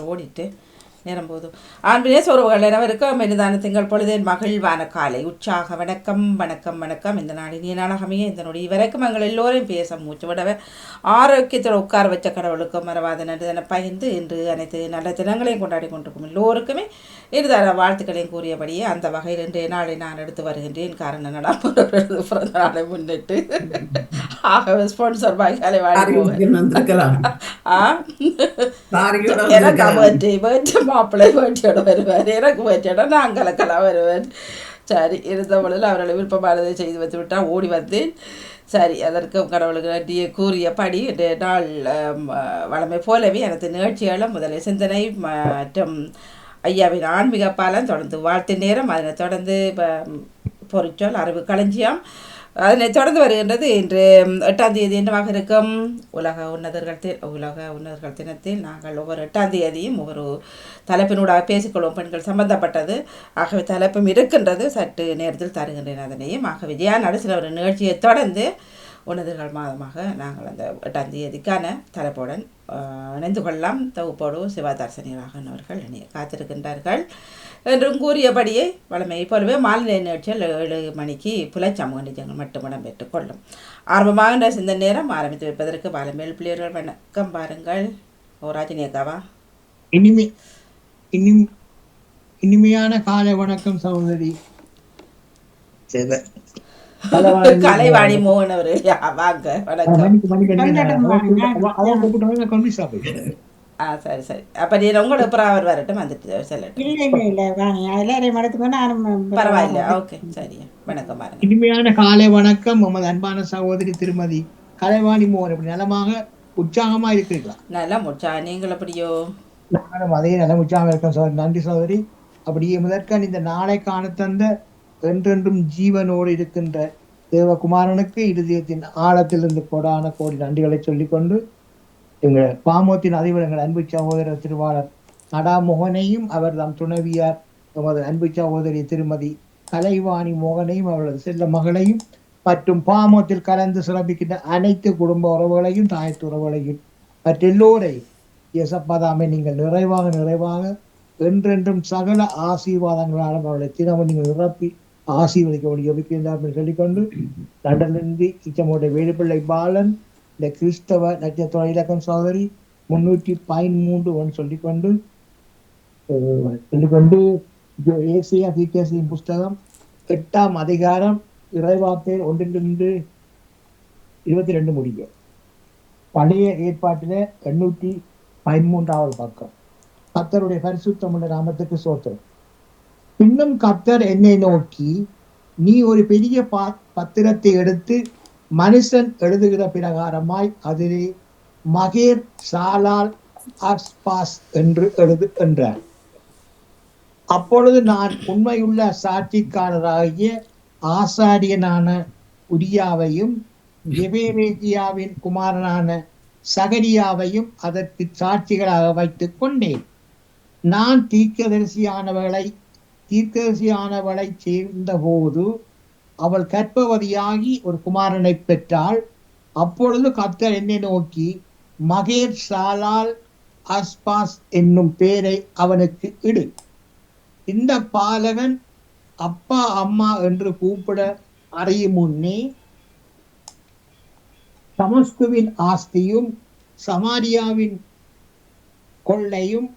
ஓடிட்டு நேரம் போதும் ஆண்பினே சொருவுகள் எனவருக்கும் மெனிதான திங்கள் பொழுதேன் மகிழ்வான காலை. உற்சாக வணக்கம் வணக்கம் வணக்கம். இந்த நாளின் நீ நாளகமையே இந்த நொடி வரைக்கும் எங்கள் எல்லோரையும் பேச மூச்சு விடவே. ஆரோக்கியத்தில் உட்கார வச்ச கடவுளுக்கும் மறவாத நன்றி பகிர்ந்து இன்று அனைத்து நல்ல தினங்களையும் கொண்டாடி கொண்டிருக்கும் எல்லோருக்குமே இருதார வாழ்த்துக்களையும் கூறியபடியே அந்த வகையில் இன்றைய நாளை நான் எடுத்து வருகின்றேன். காரணம் நடப்பு பிறந்த நாளை முன்னிட்டு. ஆகவே ஸ்பான்சர் ஆரோக்கியம் வந்திருக்கலாம் ஆ எனக்கு வந்திருக்கலாம். வேட்டி வேட்டி மாப்பிள்ளை வேட்டியோட வருவார் எனக்கு வேட்டியோட நான் கலக்கலாம் வருவேன் சரி இருந்த பொழுது அவர்களை விருப்பமானதை செய்து வைத்து விட்டால் ஓடி வந்தேன் சரி அதற்கு கடவுளுக்கு நன்றியை கூறியபடி இன்றைய நாள் வழமை போலவே எனது நிகழ்ச்சிகளும் முதலில் சிந்தனை மற்றும் ஐயாவின் ஆன்மீக பாலம் தொடர்ந்து வாழ்த்து நேரம் அதனைத் தொடர்ந்து பொறிச்சொல் அறிவு களஞ்சியம் அதனை தொடர்ந்து வருகின்றது இன்று எட்டாம் தேதி என்னவாக இருக்கும்? உலக உன்னதர்கள் தி உலக உன்னதர்கள் தினத்தில் நாங்கள் ஒவ்வொரு எட்டாம் தேதியும் ஒவ்வொரு தலைப்பினூடாக பேசிக்கொள்வோம். பெண்கள் சம்பந்தப்பட்டது. ஆகவே தலைப்பும் இருக்கின்றது. சற்று நேரத்தில் தருகின்றேன் அதனையும். ஆகவே ஜெயா நடசில ஒரு நிகழ்ச்சியை தொடர்ந்து உன்னதர்கள் மாதமாக நாங்கள் அந்த எட்டாம் தேதிக்கான தலைப்புடன் இணைந்து கொள்ளலாம். தொகுப்போடு சிவதர்சனிகளாக அவர்கள் காத்திருக்கின்றார்கள் என்றும் கூறியபடியே வளமையை போலவே மாலை நிகழ்ச்சியில் ஏழு மணிக்கு புலை சமூக நிஜங்கள் மட்டும் இடம்பெற்றுக் கொள்ளும். ஆரம்பமாக இந்த நேரம் ஆரம்பித்து வைப்பதற்கு பாலமேல் பிள்ளையர்கள் வணக்கம் பாருங்கள். ஓ ராஜினி அக்காவா இனிமை இனிம் இனிமையான காலை வணக்கம் சகோதரி. சரி. கலைவாணி மோகன். அவர்கள் யா, வாங்க வணக்கம். ஆ சரி சரி. அப்போ நீ உங்களோட அப்புறம் அவர் வரட்டும் வந்துட்டு செல்லட்டும். இல்ல இல்ல இல்ல வாங்க எல்லாரையும் நானும் பரவாயில்ல. ஓகே சரி. வணக்கம் பாருங்க. இனிமையான காலை வணக்கம். நமது அன்பான சகோதரி திருமதி கலைவாணி மோகன். இப்படி நலமாக உற்சாகமா இருக்கிறீர்களா? நல்லா முடிச்சா நீங்கள் எப்படியோ நானும் அதே நலம் உற்சாகம் இருக்கேன் சகோதரி. நன்றி சகோதரி. அப்படியே முதற்கண் இந்த நாளை காண தந்த என்றென்றும் ஜீவனோடு இருக்கின்ற தேவகுமாரனுக்கு இருதயத்தின் ஆழத்திலிருந்து கோடான கோடி நன்றிகளை சொல்லிக்கொண்டு எங்கள் பாமோத்தின் அதிபர் எங்கள் அன்பு சகோதரர் திருவாளர் நடா மோகனையும் அவர் தம் துணைவியார் எமது அன்பு சகோதரி திருமதி கலைவாணி மோகனையும் அவரது செல்ல மகளையும் மற்றும் பாமோத்தில் கலந்து சிறப்பிக்கின்ற அனைத்து குடும்ப உறவுகளையும் தாயத்து உறவுகளையும் மற்றெல்லோரையும் இயேசப்பாதாமை நீங்கள் நிறைவாக நிறைவாக என்றென்றும் சகல ஆசீர்வாதங்களாலும் அவர்களை தினமும் நீங்கள் நிரப்பி ஆசீர்வதிக்க ஜபிக்கின்றார் என்று சொல்லிக்கொண்டு லண்டனிலிருந்து இச்சமோட வேலுப்பிள்ளை பாலன் இந்த கிறிஸ்தவ நட்சத்திர இலக்கம் சோதரி முன்னூற்றி பதிமூன்று ஒன்று சொல்லிக்கொண்டு சொல்லிக்கொண்டு ஏசியா தீர்க்கசியின் புஸ்தகம் எட்டாம் அதிகாரம் இறைவார்த்தை ஒன்றிலிருந்து இருபத்தி ரெண்டு முடியும். பழைய ஏற்பாட்டில் எண்ணூற்றி பதிமூன்றாவது பக்கம். கர்த்தருடைய பரிசுத்தமுள்ள நாமத்துக்கு சோத்திரம். பின்னும் கத்தர் என்னை நோக்கி நீ ஒரு பெரிய பா- பத்திரத்தை எடுத்து மனுஷன் எழுதுகிற பிரகாரமாய் அதிலே மகேர் சாலால் அஸ்பாஸ் என்று எழுது என்றார். அப்பொழுது நான் உண்மையுள்ள சாட்சிக்காரராகிய ஆசாரியனான உரியாவையும் எபேரேஜியாவின் குமாரனான சகரியாவையும் அதற்கு சாட்சிகளாக வைத்துக் கொண்டேன். நான் தீர்க்கதரிசியானவளை சேர்ந்த போது அவள் கற்பவதியாகி ஒரு குமாரனை பெற்றாள். அப்பொழுது கர்த்தர் என்னை நோக்கி மகேர் சாலால் அஸ்பாஸ் என்னும் பேரை அவனுக்கு இடு. இந்த பாலகன் அப்பா அம்மா என்று கூப்பிட அறியும் முன்னே தமஸ்குவின் ஆஸ்தியும் சமாரியாவின் கொள்ளையும்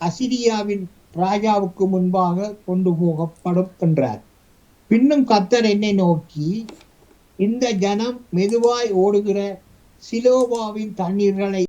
அசிரியாவின் ராஜாவுக்கு முன்பாக கொண்டு போகப்படும் என்றார். பின்னும் கத்தர் என்னை நோக்கி இந்த ஜனம் மெதுவாய் ஓடுகிற சிலோபாவின் தண்ணீர்களை